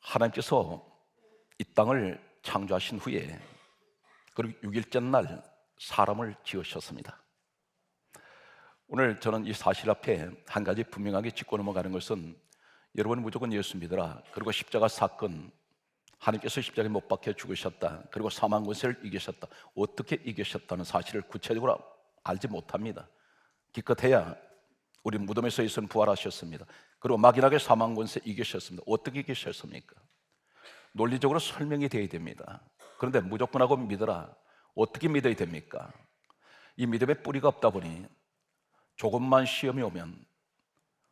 하나님께서 이 땅을 창조하신 후에 그리고 6일째 날 사람을 지으셨습니다. 오늘 저는 이 사실 앞에 한 가지 분명하게 짚고 넘어가는 것은 여러분 무조건 예수 믿어라. 그리고 십자가 사건 하나님께서 십자가에 못 박혀 죽으셨다. 그리고 사망 권세를 이기셨다. 어떻게 이기셨다는 사실을 구체적으로 알지 못합니다. 기껏해야 우리 무덤에서 예수는 부활하셨습니다. 그리고 막연하게 사망 권세 이기셨습니다. 어떻게 이기셨습니까? 논리적으로 설명이 되어야 됩니다. 그런데 무조건 하고 믿어라. 어떻게 믿어야 됩니까? 이 믿음에 뿌리가 없다 보니 조금만 시험이 오면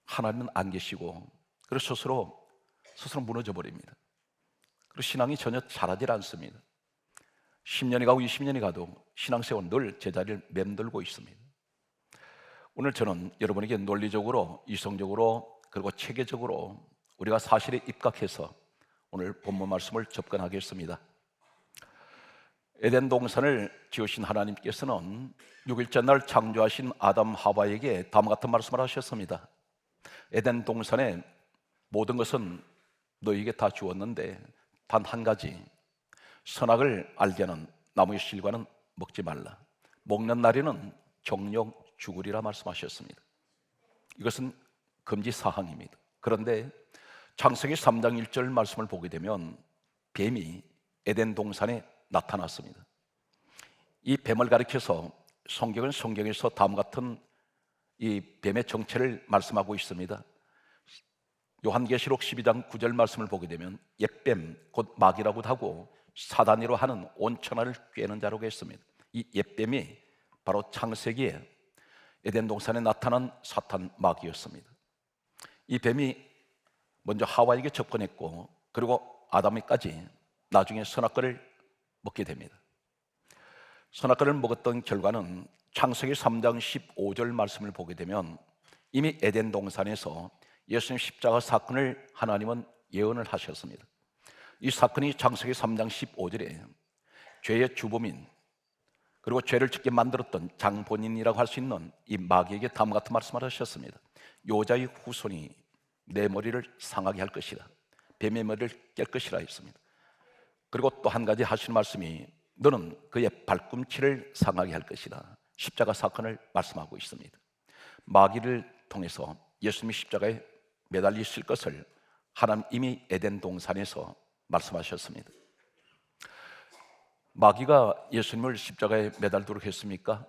하나님은 안 계시고 그리고 스스로 스스로 무너져 버립니다. 그리고 신앙이 전혀 자라질 않습니다. 10년이 가고 20년이 가도 신앙생활은 늘 제자리를 맴돌고 있습니다. 오늘 저는 여러분에게 논리적으로, 이성적으로, 그리고 체계적으로 우리가 사실에 입각해서 오늘 본문 말씀을 접근하겠습니다. 에덴 동산을 지으신 하나님께서는 6일째 날 창조하신 아담 하와에게 다음과 같은 말씀을 하셨습니다. 에덴 동산의 모든 것은 너에게 다 주었는데 단 한 가지 선악을 알게 하는 나무의 실과는 먹지 말라. 먹는 날에는 정령 죽으리라 말씀하셨습니다. 이것은 금지 사항입니다. 그런데 창세기 3장 1절 말씀을 보게 되면 뱀이 에덴 동산에 나타났습니다. 이 뱀을 가리켜서 성경은 성경에서 다음 같은 이 뱀의 정체를 말씀하고 있습니다. 요한계시록 12장 9절 말씀을 보게 되면 옛뱀 곧 마귀라고도 하고 사단이로 하는 온천하를 꿰는 자라고 했습니다. 이 옛뱀이 바로 창세기에 에덴 동산에 나타난 사탄 마귀였습니다. 이 뱀이 먼저 하와에게 접근했고 그리고 아담에까지 나중에 선악과를 먹게 됩니다. 선악과를 먹었던 결과는 창세기 3장 15절 말씀을 보게 되면 이미 에덴 동산에서 예수님 십자가 사건을 하나님은 예언을 하셨습니다. 이 사건이 창세기 3장 15절에 죄의 주범인 그리고 죄를 짓게 만들었던 장본인이라고 할 수 있는 이 마귀에게 다음 같은 말씀을 하셨습니다. 여자의 후손이 내 머리를 상하게 할 것이다. 뱀의 머리를 깰 것이라 했습니다. 그리고 또 한 가지 하신 말씀이 너는 그의 발꿈치를 상하게 할 것이다. 십자가 사건을 말씀하고 있습니다. 마귀를 통해서 예수님이 십자가에 매달리실 것을 하나님 이미 에덴 동산에서 말씀하셨습니다. 마귀가 예수님을 십자가에 매달도록 했습니까?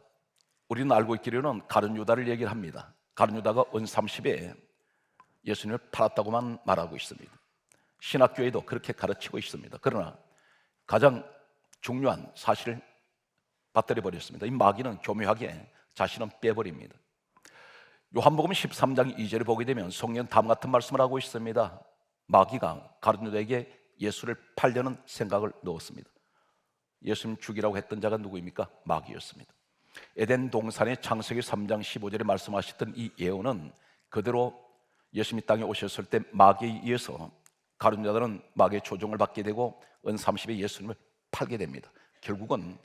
우리는 알고 있기로는 가룟 유다를 얘기를 합니다. 가룟 유다가 은 30에 예수님을 팔았다고만 말하고 있습니다. 신학교에도 그렇게 가르치고 있습니다. 그러나 가장 중요한 사실을 받들어 버렸습니다. 이 마귀는 교묘하게 자신은 빼버립니다. 요한복음 13장 2절을 보게 되면 성령 다음 같은 말씀을 하고 있습니다. 마귀가 가룟유다에게 예수를 팔려는 생각을 넣었습니다. 예수님 죽이라고 했던 자가 누구입니까? 마귀였습니다. 에덴 동산의 창세기 3장 15절에 말씀하셨던 이 예언은 그대로 예수님이 땅에 오셨을 때 마귀에 의해서 가룟유다는 마귀의 조종을 받게 되고 은 30에 예수님을 팔게 됩니다. 결국은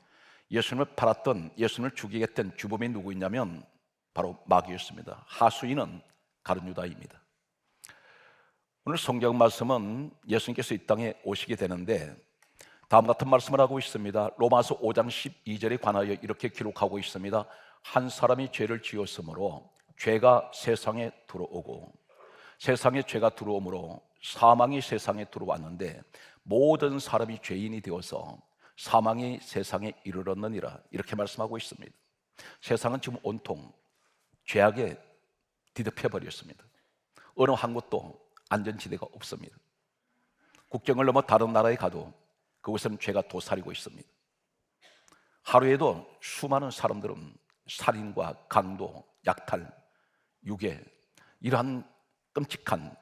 예수님을 팔았던 예수님을 죽이겠던 주범이 누구였냐면 바로 마귀였습니다. 하수인은 가룟 유다입니다. 오늘 성경 말씀은 예수님께서 이 땅에 오시게 되는데 다음 같은 말씀을 하고 있습니다. 로마서 5장 12절에 관하여 이렇게 기록하고 있습니다. 한 사람이 죄를 지었으므로 죄가 세상에 들어오고 세상에 죄가 들어오므로 사망이 세상에 들어왔는데 모든 사람이 죄인이 되어서 사망이 세상에 이르렀느니라 이렇게 말씀하고 있습니다. 세상은 지금 온통 죄악에 뒤덮여 버렸습니다. 어느 한 곳도 안전지대가 없습니다. 국경을 넘어 다른 나라에 가도 그곳은 죄가 도사리고 있습니다. 하루에도 수많은 사람들은 살인과 강도, 약탈, 유괴 이러한 끔찍한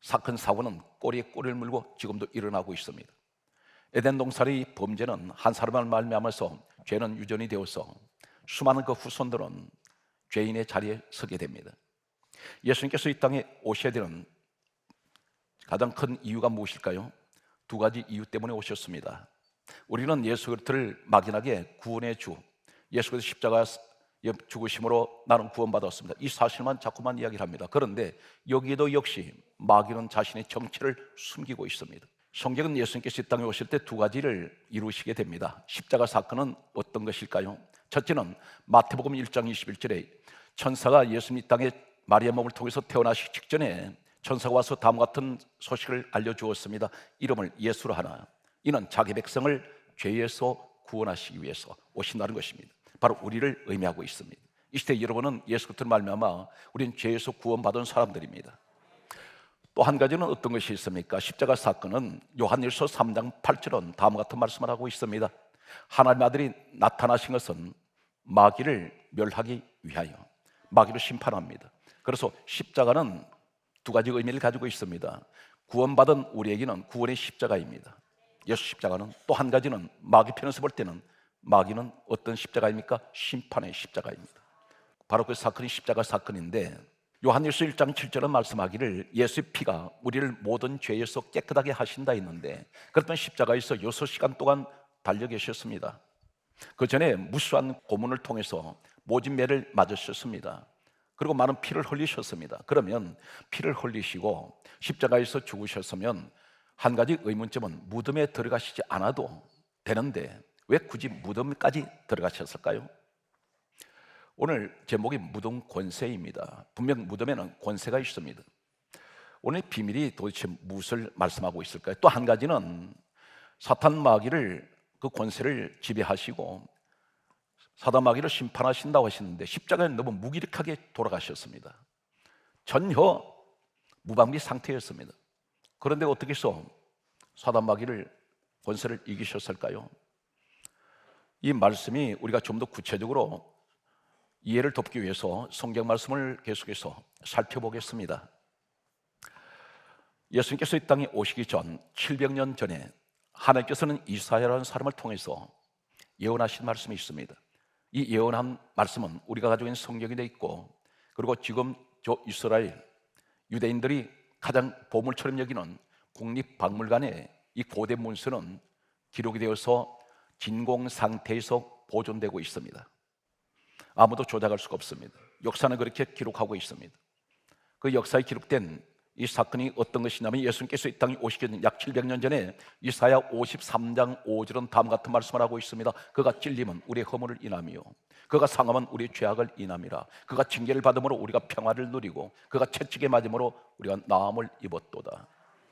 사건 사고는 꼬리에 꼬리를 물고 지금도 일어나고 있습니다. 에덴 동산의 범죄는 한 사람을 말미암아서 죄는 유전이 되어서 수많은 그 후손들은 죄인의 자리에 서게 됩니다. 예수님께서 이 땅에 오셔야 되는 가장 큰 이유가 무엇일까요? 두 가지 이유 때문에 오셨습니다. 우리는 예수 그리스도를 막연하게 구원의 주, 예수 그리스도 십자가 죽으심으로 나는 구원받았습니다. 이 사실만 자꾸만 이야기를 합니다. 그런데 여기에도 역시 마귀는 자신의 정체를 숨기고 있습니다. 성경은 예수님께서 이 땅에 오실 때 두 가지를 이루시게 됩니다. 십자가 사건은 어떤 것일까요? 첫째는 마태복음 1장 21절에 천사가 예수님 이 땅에 마리아 몸을 통해서 태어나시기 직전에 천사가 와서 다음과 같은 소식을 알려주었습니다. 이름을 예수로 하나. 이는 자기 백성을 죄에서 구원하시기 위해서 오신다는 것입니다. 바로 우리를 의미하고 있습니다. 이 시대 여러분은 예수 그리스도를 말미암아 우리는 죄에서 구원받은 사람들입니다. 또 한 가지는 어떤 것이 있습니까? 십자가 사건은 요한일서 3장 8절은 다음과 같은 말씀을 하고 있습니다. 하나님 아들이 나타나신 것은 마귀를 멸하기 위하여 마귀를 심판합니다. 그래서 십자가는 두 가지 의미를 가지고 있습니다. 구원받은 우리에게는 구원의 십자가입니다. 예수 십자가는 또 한 가지는 마귀 편에서 볼 때는 마귀는 어떤 십자가입니까? 심판의 십자가입니다. 바로 그 사건이 십자가 사건인데 요한일서 1장 7절은 말씀하기를 예수의 피가 우리를 모든 죄에서 깨끗하게 하신다 했는데 그랬던 십자가에서 6시간 동안 달려 계셨습니다. 그 전에 무수한 고문을 통해서 모진 매를 맞으셨습니다. 그리고 많은 피를 흘리셨습니다. 그러면 피를 흘리시고 십자가에서 죽으셨으면 한 가지 의문점은 무덤에 들어가시지 않아도 되는데 왜 굳이 무덤까지 들어가셨을까요? 오늘 제목이 무덤 권세입니다. 분명 무덤에는 권세가 있습니다. 오늘 비밀이 도대체 무엇을 말씀하고 있을까요? 또 한 가지는 사탄 마귀를 그 권세를 지배하시고 사단 마귀를 심판하신다고 하시는데 십자가에 너무 무기력하게 돌아가셨습니다. 전혀 무방비 상태였습니다. 그런데 어떻게 해서 사단 마귀를 권세를 이기셨을까요? 이 말씀이 우리가 좀 더 구체적으로 이해를 돕기 위해서 성경 말씀을 계속해서 살펴보겠습니다. 예수님께서 이 땅에 오시기 전 700년 전에 하나님께서는 이사야라는 사람을 통해서 예언하신 말씀이 있습니다. 이 예언한 말씀은 우리가 가지고 있는 성경에 돼 있고 그리고 지금 저 이스라엘 유대인들이 가장 보물처럼 여기는 국립박물관에 이 고대 문서는 기록이 되어서 진공 상태에서 보존되고 있습니다. 아무도 조작할 수가 없습니다. 역사는 그렇게 기록하고 있습니다. 그 역사에 기록된 이 사건이 어떤 것이냐면 예수님께서 이 땅에 오시기 전약 700년 전에 이사야 53장 5절은 다음 같은 말씀을 하고 있습니다. 그가 찔림은 우리의 허물을 인함이요 그가 상함은 우리의 죄악을 인함이라 그가 징계를 받음으로 우리가 평화를 누리고 그가 채찍에 맞음으로 우리가 나음을 입었도다.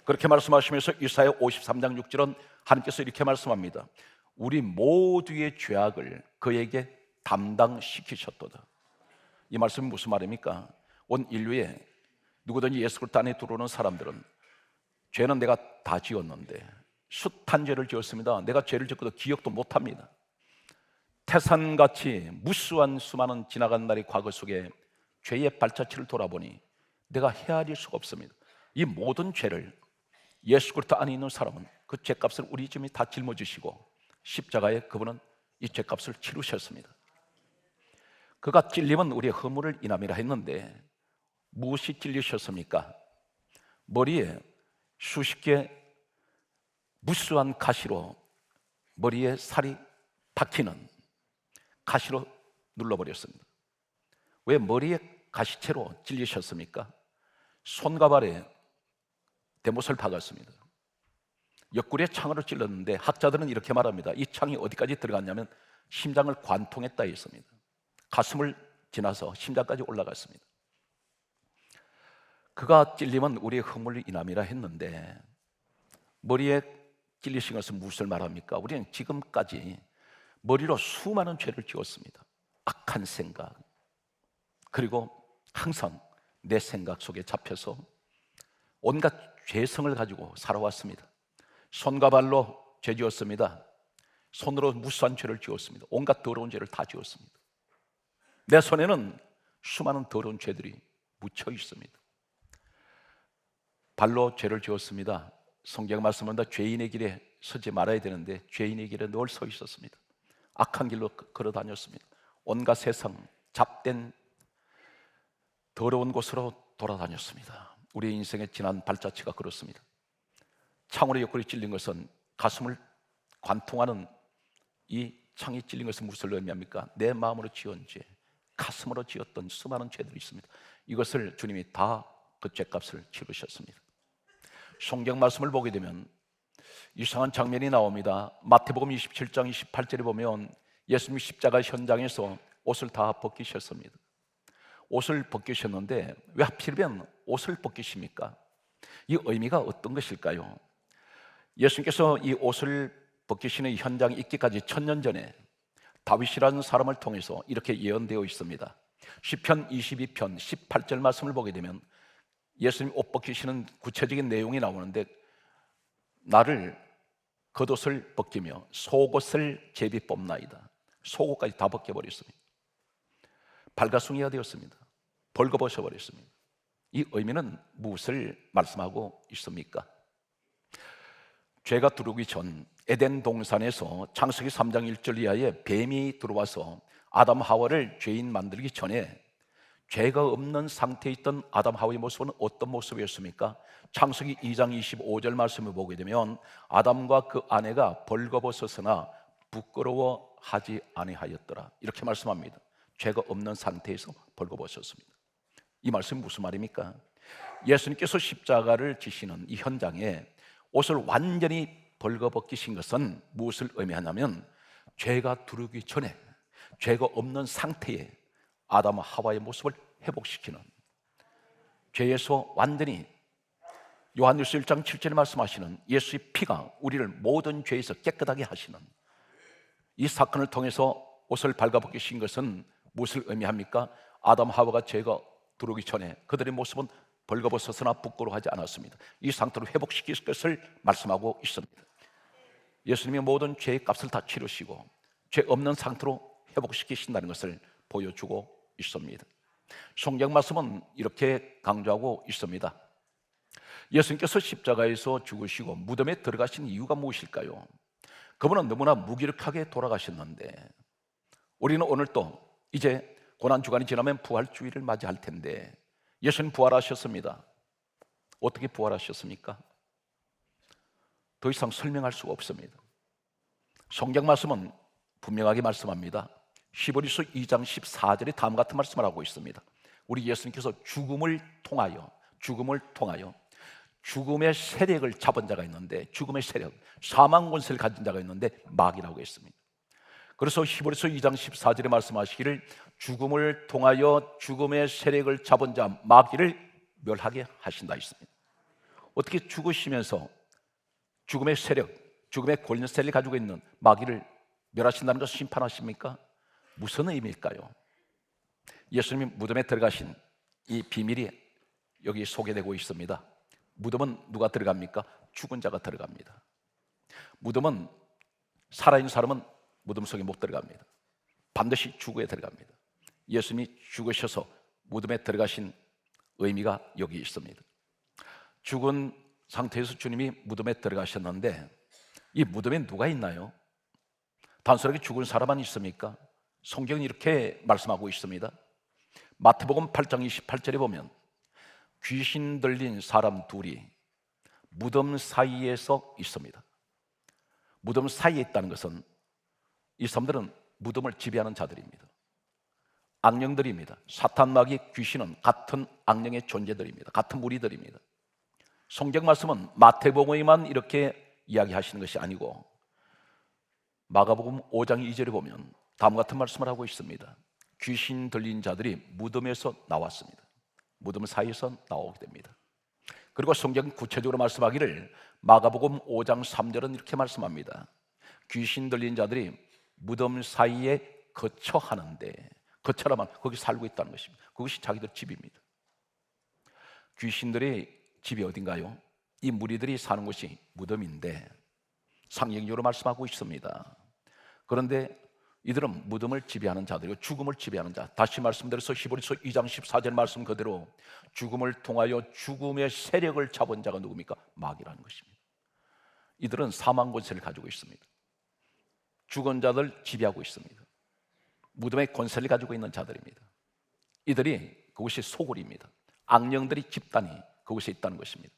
그렇게 말씀하시면서 이사야 53장 6절은 하나님께서 이렇게 말씀합니다. 우리 모두의 죄악을 그에게 담당시키셨도다. 이 말씀이 무슨 말입니까? 온 인류에 누구든지 예수 그리스도 안에 들어오는 사람들은 죄는 내가 다 지었는데 숱한 죄를 지었습니다. 내가 죄를 짓고도 기억도 못 합니다. 태산같이 무수한 수많은 지나간 날의 과거 속에 죄의 발자취를 돌아보니 내가 헤아릴 수가 없습니다. 이 모든 죄를 예수 그리스도 안에 있는 사람은 그 죄값을 우리 짐이 다 짊어지시고 십자가에 그분은 이 죄값을 치르셨습니다. 그가 찔림은 우리의 허물을 인함이라 했는데 무엇이 찔리셨습니까? 머리에 수십 개 무수한 가시로 머리에 살이 박히는 가시로 눌러버렸습니다. 왜 머리에 가시채로 찔리셨습니까? 손과 발에 대못을 박았습니다. 옆구리에 창으로 찔렀는데 학자들은 이렇게 말합니다. 이 창이 어디까지 들어갔냐면 심장을 관통했다 했습니다. 가슴을 지나서 심장까지 올라갔습니다. 그가 찔리면 우리의 허물 인함이라 했는데 머리에 찔리신 것은 무엇을 말합니까? 우리는 지금까지 머리로 수많은 죄를 지었습니다. 악한 생각 그리고 항상 내 생각 속에 잡혀서 온갖 죄성을 가지고 살아왔습니다. 손과 발로 죄 지었습니다. 손으로 무수한 죄를 지었습니다. 온갖 더러운 죄를 다 지었습니다. 내 손에는 수많은 더러운 죄들이 묻혀 있습니다. 발로 죄를 지었습니다. 성경 말씀합니다. 죄인의 길에 서지 말아야 되는데 죄인의 길에 늘 서 있었습니다. 악한 길로 걸어 다녔습니다. 온갖 세상 잡된 더러운 곳으로 돌아다녔습니다. 우리 인생의 지난 발자취가 그렇습니다. 창으로 옆구리 찔린 것은 가슴을 관통하는 이 창이 찔린 것은 무엇을 의미합니까? 내 마음으로 지은 죄, 가슴으로 지었던 수많은 죄들이 있습니다. 이것을 주님이 다 그 죄값을 치르셨습니다. 성경 말씀을 보게 되면 이상한 장면이 나옵니다. 마태복음 27장 28절에 보면 예수님이 십자가 현장에서 옷을 다 벗기셨습니다. 옷을 벗기셨는데 왜 하필이면 옷을 벗기십니까? 이 의미가 어떤 것일까요? 예수님께서 이 옷을 벗기시는 현장에 있기까지 천년 전에 다윗이라는 사람을 통해서 이렇게 예언되어 있습니다. 시편 22편 18절 말씀을 보게 되면 예수님 옷 벗기시는 구체적인 내용이 나오는데 나를 겉옷을 벗기며 속옷을 제비 뽑나이다. 속옷까지 다 벗겨버렸습니다. 발가숭이가 되었습니다. 벌거벗어 버렸습니다. 이 의미는 무엇을 말씀하고 있습니까? 죄가 들어오기 전 에덴 동산에서 창세기 3장 1절 이하에 뱀이 들어와서 아담 하와를 죄인 만들기 전에 죄가 없는 상태에 있던 아담 하와의 모습은 어떤 모습이었습니까? 창세기 2장 25절 말씀을 보게 되면 아담과 그 아내가 벌거벗었으나 부끄러워하지 아니하였더라 이렇게 말씀합니다. 죄가 없는 상태에서 벌거벗었습니다. 이 말씀 무슨 말입니까? 예수님께서 십자가를 지시는 이 현장에 옷을 완전히 벌거벗기신 것은 무엇을 의미하냐면 죄가 들어오기 전에 죄가 없는 상태에 아담과 하와의 모습을 회복시키는 죄에서 완전히 요한일서 1장 7절에 말씀하시는 예수의 피가 우리를 모든 죄에서 깨끗하게 하시는 이 사건을 통해서 옷을 발가벗기신 것은 무엇을 의미합니까? 아담 하와가 죄가 들어오기 전에 그들의 모습은 벌거벗었으나 부끄러워하지 않았습니다. 이 상태로 회복시킬 것을 말씀하고 있습니다. 예수님이 모든 죄의 값을 다 치르시고 죄 없는 상태로 회복시키신다는 것을 보여주고 있습니다. 성경 말씀은 이렇게 강조하고 있습니다. 예수님께서 십자가에서 죽으시고 무덤에 들어가신 이유가 무엇일까요? 그분은 너무나 무기력하게 돌아가셨는데 우리는 오늘 또 이제 고난 주간이 지나면 부활 주일을 맞이할 텐데 예수님 부활하셨습니다. 어떻게 부활하셨습니까? 더 이상 설명할 수가 없습니다. 성경 말씀은 분명하게 말씀합니다. 히브리서 2장 14절에 다음 같은 말씀을 하고 있습니다. 우리 예수님께서 죽음을 통하여 죽음을 통하여 죽음의 세력을 잡은 자가 있는데 죽음의 세력, 사망 권세를 가진 자가 있는데 마귀라고 했습니다. 그래서 히브리서 2장 14절에 말씀하시기를 죽음을 통하여 죽음의 세력을 잡은 자 마귀를 멸하게 하신다 했습니다. 어떻게 죽으시면서 죽음의 세력, 죽음의 권세를 가지고 있는 마귀를 멸하신다는 것을 심판하십니까? 무슨 의미일까요? 예수님이 무덤에 들어가신 이 비밀이 여기 소개되고 있습니다. 무덤은 누가 들어갑니까? 죽은 자가 들어갑니다. 무덤은 살아있는 사람은 무덤 속에 못 들어갑니다. 반드시 죽어야 들어갑니다. 예수님이 죽으셔서 무덤에 들어가신 의미가 여기 있습니다. 죽은 상태에서 주님이 무덤에 들어가셨는데 이 무덤에 누가 있나요? 단순하게 죽은 사람만 있습니까? 성경이 이렇게 말씀하고 있습니다. 마태복음 8장 28절에 보면 귀신 들린 사람 둘이 무덤 사이에서 있습니다. 무덤 사이에 있다는 것은 이 사람들은 무덤을 지배하는 자들입니다. 악령들입니다. 사탄 마귀 귀신은 같은 악령의 존재들입니다. 같은 무리들입니다. 성경 말씀은 마태복음에만 이렇게 이야기하시는 것이 아니고 마가복음 5장 2절에 보면 다음 같은 말씀을 하고 있습니다. 귀신 들린 자들이 무덤에서 나왔습니다. 무덤 사이에서 나오게 됩니다. 그리고 성경 구체적으로 말씀하기를 마가복음 5장 3절은 이렇게 말씀합니다. 귀신 들린 자들이 무덤 사이에 거처하는데 거처라면 거기 살고 있다는 것입니다. 그것이 자기들 집입니다. 귀신들의 집이 어딘가요? 이 무리들이 사는 곳이 무덤인데 상징적으로 말씀하고 있습니다. 그런데 이들은 무덤을 지배하는 자들이고 죽음을 지배하는 자. 다시 말씀드려서 히브리서 2장 14절 말씀 그대로 죽음을 통하여 죽음의 세력을 잡은 자가 누굽니까? 마귀라는 것입니다. 이들은 사망 권세를 가지고 있습니다. 죽은 자들 지배하고 있습니다. 무덤의 권세를 가지고 있는 자들입니다. 이들이 그것이 소굴입니다. 악령들이 집단이 그곳에 있다는 것입니다.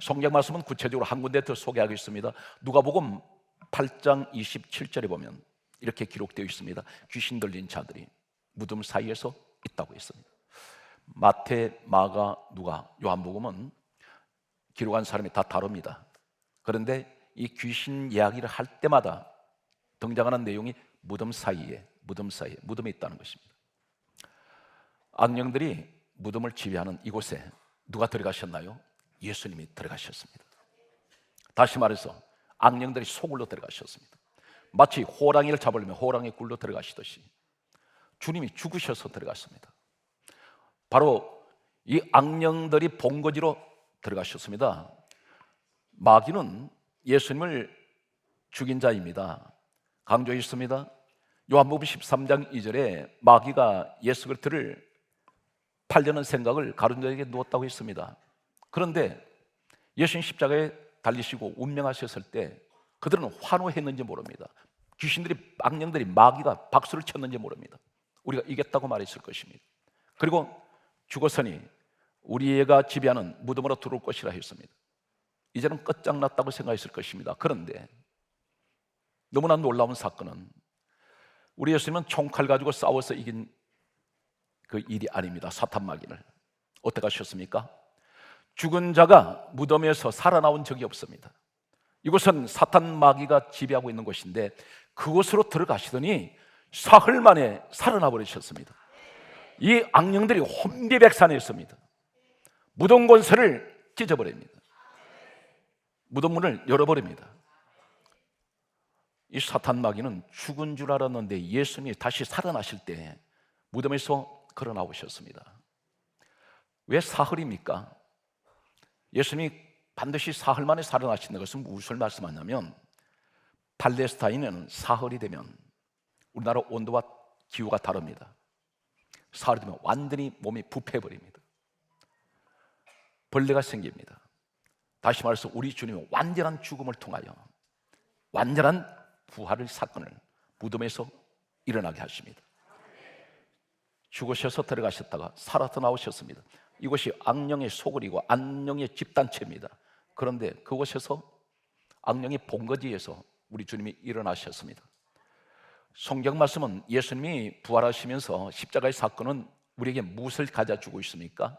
성경 말씀은 구체적으로 한 군데 더 소개하고 있습니다. 누가복음 8장 27절에 보면 이렇게 기록되어 있습니다. 귀신 들린 자들이 무덤 사이에서 있다고 했습니다. 마태, 마가, 누가, 요한복음은 기록한 사람이 다 다릅니다. 그런데 이 귀신 이야기를 할 때마다 등장하는 내용이 무덤 사이에 무덤 사이에 무덤에 있다는 것입니다. 악령들이 무덤을 지배하는 이곳에 누가 들어가셨나요? 예수님이 들어가셨습니다. 다시 말해서 악령들이 소굴로 들어가셨습니다. 마치 호랑이를 잡으려면 호랑이 굴로 들어가시듯이 주님이 죽으셔서 들어갔습니다. 바로 이 악령들이 본거지로 들어가셨습니다. 마귀는 예수님을 죽인 자입니다. 강조했습니다. 요한복음 13장 2절에 마귀가 예수 그리스도를 팔려는 생각을 가룟자에게 누었다고 했습니다. 그런데 예수님 십자가에 달리시고 운명하셨을 때 그들은 환호했는지 모릅니다. 귀신들이 악령들이 마귀가 박수를 쳤는지 모릅니다. 우리가 이겼다고 말했을 것입니다. 그리고 죽었으니 우리 애가 지배하는 무덤으로 들어올 것이라 했습니다. 이제는 끝장났다고 생각했을 것입니다. 그런데 너무나 놀라운 사건은 우리 예수님은 총칼 가지고 싸워서 이긴 그 일이 아닙니다. 사탄 마귀를 어떻게 하셨습니까? 죽은 자가 무덤에서 살아나온 적이 없습니다. 이곳은 사탄 마귀가 지배하고 있는 곳인데 그곳으로 들어가시더니 사흘 만에 살아나 버리셨습니다. 이 악령들이 혼비백산했습니다. 무덤 권세를 찢어버립니다. 무덤 문을 열어버립니다. 이 사탄 마귀는 죽은 줄 알았는데 예수님이 다시 살아나실 때 무덤에서 걸어 나오셨습니다. 왜 사흘입니까? 예수님이 반드시 사흘 만에 살아나신다는 것은 무엇을 말씀하냐면 팔레스타인은 사흘이 되면 우리나라 온도와 기후가 다릅니다. 사흘이 되면 완전히 몸이 부패해버립니다. 벌레가 생깁니다. 다시 말해서 우리 주님은 완전한 죽음을 통하여 완전한 부활의 사건을 무덤에서 일어나게 하십니다. 죽으셔서 들어가셨다가 살아서 나오셨습니다. 이것이 악령의 소굴이고 악령의 집단체입니다. 그런데 그곳에서 악령의 본거지에서 우리 주님이 일어나셨습니다. 성경 말씀은 예수님이 부활하시면서 십자가의 사건은 우리에게 무엇을 가져주고 있습니까?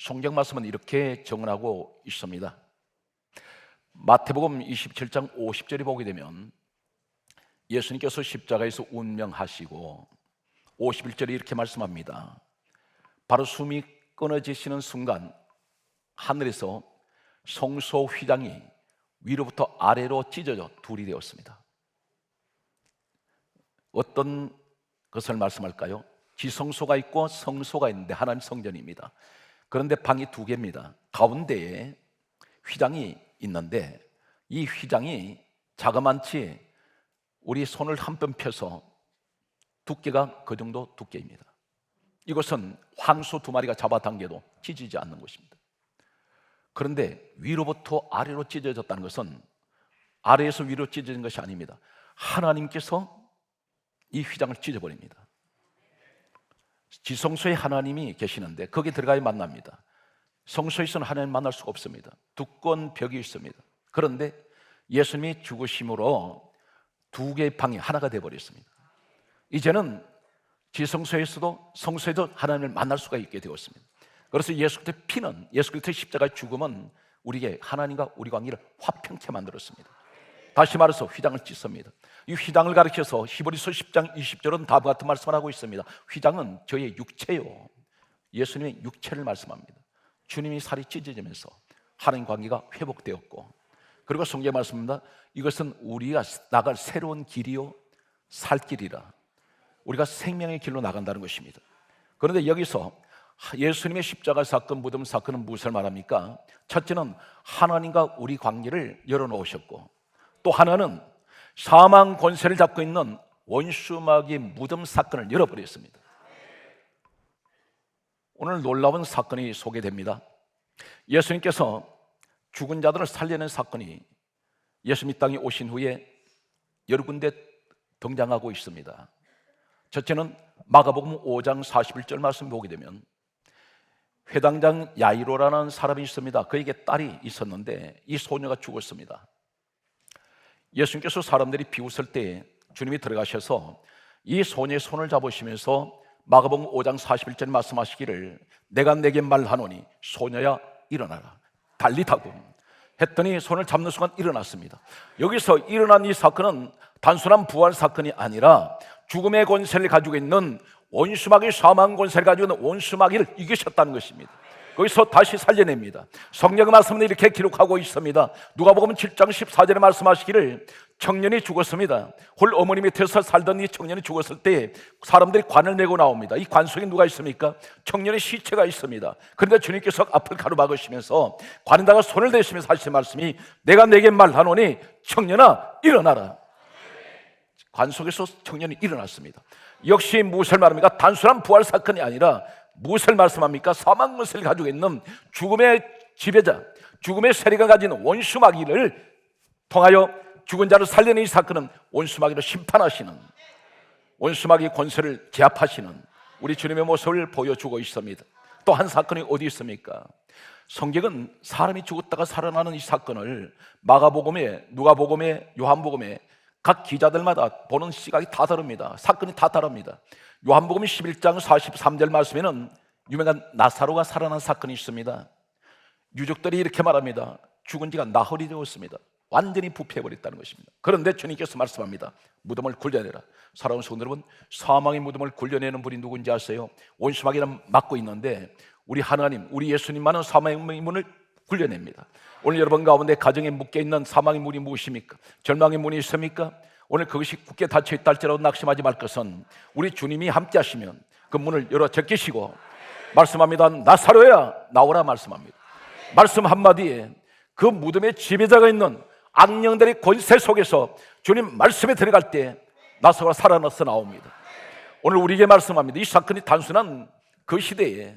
성경 말씀은 이렇게 정언하고 있습니다. 마태복음 27장 50절에 보게 되면 예수님께서 십자가에서 운명하시고 51절에 이렇게 말씀합니다. 바로 숨이 끊어지시는 순간 하늘에서 성소 휘장이 위로부터 아래로 찢어져 둘이 되었습니다. 어떤 것을 말씀할까요? 지성소가 있고 성소가 있는데 하나님 성전입니다. 그런데 방이 두 개입니다. 가운데에 휘장이 있는데 이 휘장이 자그만치 우리 손을 한편 펴서 두께가 그 정도 두께입니다. 이것은 황소 두 마리가 잡아당겨도 찢어지지 않는 것입니다. 그런데 위로부터 아래로 찢어졌다는 것은 아래에서 위로 찢어진 것이 아닙니다. 하나님께서 이 휘장을 찢어버립니다. 지성소에 하나님이 계시는데 거기 들어가야 만납니다. 성소에서는 하나님 만날 수가 없습니다. 두꺼운 벽이 있습니다. 그런데 예수님이 죽으심으로 두 개의 방이 하나가 되어버렸습니다. 이제는 지성소에서도 성소에도 하나님을 만날 수가 있게 되었습니다. 그래서 예수 그리스도의 피는 예수 그리스도의 십자가의 죽음은 우리에게 하나님과 우리 관계를 화평케 만들었습니다. 다시 말해서 휘장을 찢습니다. 이 휘장을 가리켜서 히브리서 10장 20절은 다음과 같은 말씀을 하고 있습니다. 휘장은 저의 육체요. 예수님의 육체를 말씀합니다. 주님이 살이 찢어지면서 하나님 관계가 회복되었고 그리고 성경 말씀입니다. 이것은 우리가 나갈 새로운 길이요 살 길이라. 우리가 생명의 길로 나간다는 것입니다. 그런데 여기서 예수님의 십자가 사건, 무덤 사건은 무엇을 말합니까? 첫째는 하나님과 우리 관계를 열어놓으셨고 또 하나는 사망 권세를 잡고 있는 원수마귀의 무덤 사건을 열어버렸습니다. 오늘 놀라운 사건이 소개됩니다. 예수님께서 죽은 자들을 살려낸 사건이 예수님 땅에 오신 후에 여러 군데 등장하고 있습니다. 첫째는 마가복음 5장 41절 말씀 보게 되면 회당장 야이로라는 사람이 있습니다. 그에게 딸이 있었는데 이 소녀가 죽었습니다. 예수님께서 사람들이 비웃을 때 주님이 들어가셔서 이 소녀의 손을 잡으시면서 마가복음 5장 41절 말씀하시기를 내가 내게 말하노니 소녀야 일어나라 달리 타고 했더니 손을 잡는 순간 일어났습니다. 여기서 일어난 이 사건은 단순한 부활 사건이 아니라 죽음의 권세를 가지고 있는 원수마귀 사망 권세를 가지고 있는 원수마귀를 이기셨다는 것입니다. 거기서 다시 살려냅니다. 성경 말씀은 이렇게 기록하고 있습니다. 누가복음 7장 14절에 말씀하시기를 청년이 죽었습니다. 홀 어머니 밑에서 살던 이 청년이 죽었을 때 사람들이 관을 내고 나옵니다. 이 관 속에 누가 있습니까? 청년의 시체가 있습니다. 그런데 주님께서 앞을 가로막으시면서 관에다가 손을 대시면서 하신 말씀이 내가 내게 말하노니 청년아 일어나라. 관 속에서 청년이 일어났습니다. 역시 무엇을 말합니까? 단순한 부활 사건이 아니라 무엇을 말씀합니까? 사망 것을 가지고 있는 죽음의 지배자, 죽음의 세력을 가진 원수마귀를 통하여 죽은 자를 살려낸 이 사건은 원수마귀를 심판하시는 원수마귀 권세를 제압하시는 우리 주님의 모습을 보여주고 있습니다. 또 한 사건이 어디 있습니까? 성경은 사람이 죽었다가 살아나는 이 사건을 마가복음에 누가복음에 요한복음에 각 기자들마다 보는 시각이 다 다릅니다. 사건이 다 다릅니다. 요한복음 11장 43절 말씀에는 유명한 나사로가 살아난 사건이 있습니다. 유족들이 이렇게 말합니다. 죽은 지가 나흘이 되었습니다. 완전히 부패해버렸다는 것입니다. 그런데 주님께서 말씀합니다. 무덤을 굴려내라. 사랑하는 성도 여러분, 사망의 무덤을 굴려내는 분이 누군지 아세요? 원수마귀는 막고 있는데 우리 하나님, 우리 예수님만은 사망의 문을 굴려냅니다. 오늘 여러분 가운데 가정에 묶여 있는 사망의 문이 무엇입니까? 절망의 문이 있습니까? 오늘 그것이 굳게 닫혀 있다 할지라도 낙심하지 말 것은 우리 주님이 함께 하시면 그 문을 열어 제끼시고 말씀합니다. 나사로야 나오라 말씀합니다. 말씀 한마디에 그 무덤의 지배자가 있는 악령들의 권세 속에서 주님 말씀에 들어갈 때 나사로가 살아나서 나옵니다. 오늘 우리에게 말씀합니다. 이 사건이 단순한 그 시대에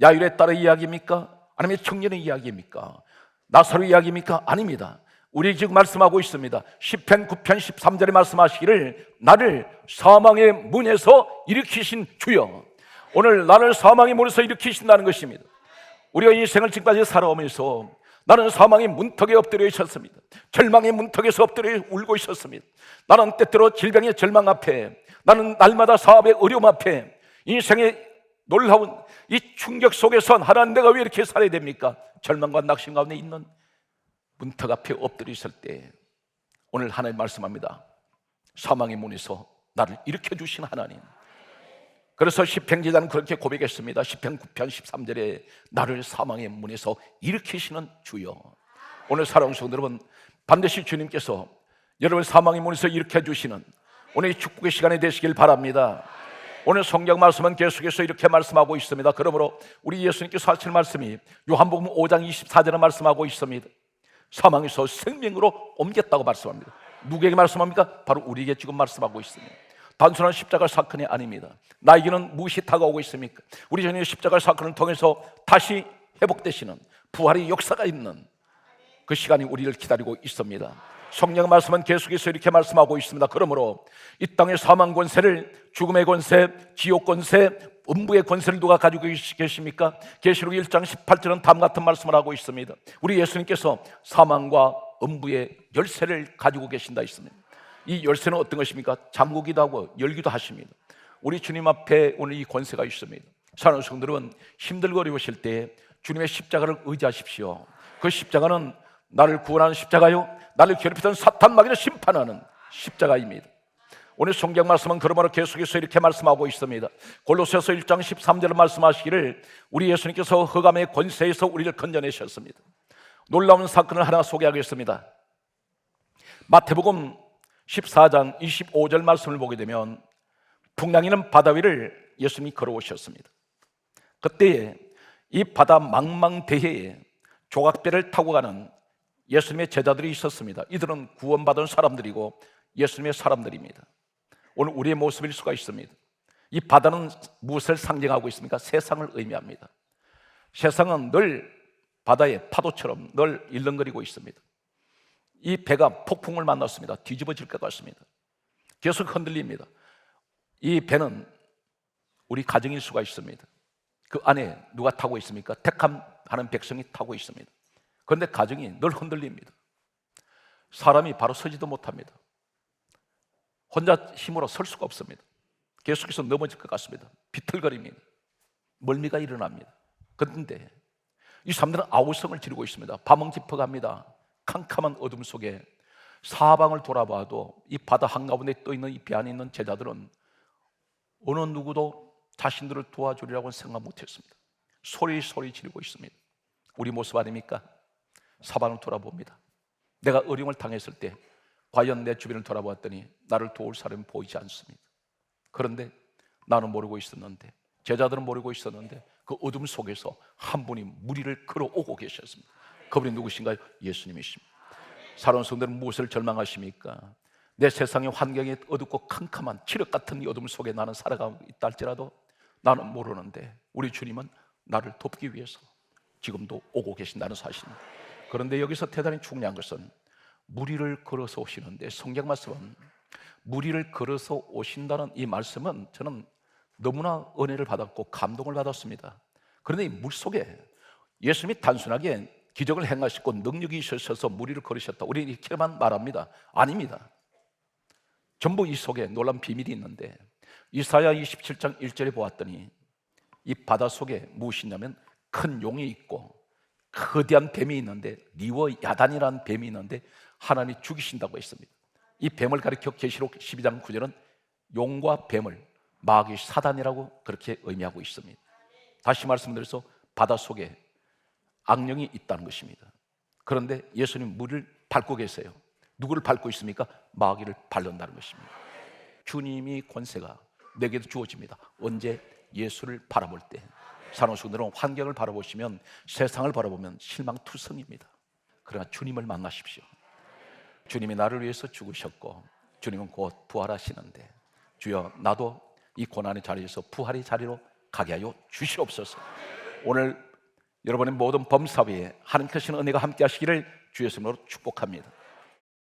야율에 따라 이야기입니까? 아니면 청년의 이야기입니까? 나사로 이야기입니까? 아닙니다. 우리 지금 말씀하고 있습니다. 10편 9편 13절에 말씀하시기를 나를 사망의 문에서 일으키신 주여. 오늘 나를 사망의 문에서 일으키신다는 것입니다. 우리가 인생을 지금까지 살아오면서 나는 사망의 문턱에 엎드려 있었습니다. 절망의 문턱에서 엎드려 울고 있었습니다. 나는 때때로 질병의 절망 앞에, 나는 날마다 사업의 어려움 앞에, 인생의 놀라운 이 충격 속에선 하나님 내가 왜 이렇게 살아야 됩니까? 절망과 낙심 가운데 있는 문턱 앞에 엎드려 있을 때 오늘 하나님 말씀합니다. 사망의 문에서 나를 일으켜 주신 하나님. 그래서 시평기자는 그렇게 고백했습니다. 시평 9편 13절에 나를 사망의 문에서 일으키시는 주여. 오늘 사랑하는 성도 여러분, 반드시 주님께서 여러분 사망의 문에서 일으켜 주시는 오늘 이 축복의 시간이 되시길 바랍니다. 오늘 성경 말씀은 계속해서 이렇게 말씀하고 있습니다. 그러므로 우리 예수님께서 하실 말씀이 요한복음 5장 24절에 말씀하고 있습니다. 사망에서 생명으로 옮겼다고 말씀합니다. 누구에게 말씀합니까? 바로 우리에게 지금 말씀하고 있습니다. 단순한 십자가 사건이 아닙니다. 나에게는 무엇이 다가오고 있습니까? 우리 전에 십자가 사건을 통해서 다시 회복되시는 부활의 역사가 있는 그 시간이 우리를 기다리고 있습니다. 성령 말씀은 계속해서 이렇게 말씀하고 있습니다. 그러므로 이 땅의 사망 권세를 죽음의 권세, 지옥 권세, 음부의 권세를 누가 가지고 계십니까? 계시록 1장 18절은 다음 같은 말씀을 하고 있습니다. 우리 예수님께서 사망과 음부의 열쇠를 가지고 계신다 있습니다. 이 열쇠는 어떤 것입니까? 잠그기도 하고 열기도 하십니다. 우리 주님 앞에 오늘 이 권세가 있습니다. 사랑하는 성들은 힘들고 어려우실 때 주님의 십자가를 의지하십시오. 그 십자가는 나를 구원하는 십자가요. 나를 괴롭히던 사탄 마귀를 심판하는 십자가입니다. 오늘 성경 말씀은 그러므로 계속해서 이렇게 말씀하고 있습니다. 골로새서 1장 13절 말씀하시기를 우리 예수님께서 흑암의 권세에서 우리를 건져내셨습니다. 놀라운 사건을 하나 소개하겠습니다. 마태복음 14장 25절 말씀을 보게 되면 풍랑이는 바다 위를 예수님이 걸어오셨습니다. 그때에 이 바다 망망대해에 조각배를 타고 가는 예수님의 제자들이 있었습니다. 이들은 구원받은 사람들이고 예수님의 사람들입니다. 오늘 우리의 모습일 수가 있습니다. 이 바다는 무엇을 상징하고 있습니까? 세상을 의미합니다. 세상은 늘 바다의 파도처럼 늘 일렁거리고 있습니다. 이 배가 폭풍을 만났습니다. 뒤집어질 것 같습니다. 계속 흔들립니다. 이 배는 우리 가정일 수가 있습니다. 그 안에 누가 타고 있습니까? 택함하는 백성이 타고 있습니다. 그런데 가정이 늘 흔들립니다. 사람이 바로 서지도 못합니다. 혼자 힘으로 설 수가 없습니다. 계속해서 넘어질 것 같습니다. 비틀거립니다. 멀미가 일어납니다. 그런데 이 사람들은 아우성을 지르고 있습니다. 밤은 깊어갑니다. 캄캄한 어둠 속에 사방을 돌아봐도 이 바다 한가운데 떠 있는 이 배 안에 있는 제자들은 어느 누구도 자신들을 도와주리라고는 생각 못했습니다. 소리 소리 지르고 있습니다. 우리 모습 아닙니까? 사방을 돌아봅니다. 내가 어려움을 당했을 때 과연 내 주변을 돌아보았더니 나를 도울 사람이 보이지 않습니다. 그런데 나는 모르고 있었는데 제자들은 모르고 있었는데 그 어둠 속에서 한 분이 무리를 걸어오고 계셨습니다. 그분이 누구신가요? 예수님이십니다. 사랑하는 성도는 무엇을 절망하십니까? 내 세상의 환경이 어둡고 캄캄한 칠흑 같은 이 어둠 속에 나는 살아가고 있다 할지라도 나는 모르는데 우리 주님은 나를 돕기 위해서 지금도 오고 계신다는 사실입니다. 그런데 여기서 대단히 중요한 것은 무리를 걸어서 오시는데 성경 말씀은 무리를 걸어서 오신다는 이 말씀은 저는 너무나 은혜를 받았고 감동을 받았습니다. 그런데 이 물 속에 예수님이 단순하게 기적을 행하시고 능력이 있으셔서 무리를 걸으셨다. 우리는 이렇게만 말합니다. 아닙니다. 전부 이 속에 놀란 비밀이 있는데 이사야 27장 1절에 보았더니 이 바다 속에 무엇이냐면 큰 용이 있고 거대한 뱀이 있는데 리워 야단이라는 뱀이 있는데 하나님이 죽이신다고 했습니다. 이 뱀을 가리켜 계시록 12장 9절은 용과 뱀을 마귀 사단이라고 그렇게 의미하고 있습니다. 다시 말씀드려서 바다 속에 악령이 있다는 것입니다. 그런데 예수님 물을 밟고 계세요. 누구를 밟고 있습니까? 마귀를 밟는다는 것입니다. 주님이 권세가 내게도 주어집니다. 언제 예수를 바라볼 때. 사랑하는 성도들은 환경을 바라보시면 세상을 바라보면 실망투성입니다. 그러나 주님을 만나십시오. 주님이 나를 위해서 죽으셨고 주님은 곧 부활하시는데 주여 나도 이 고난의 자리에서 부활의 자리로 가게 하여 주시옵소서. 오늘 여러분의 모든 범사 위에 하나님께서 은혜가 함께 하시기를 주의 이름으로 축복합니다.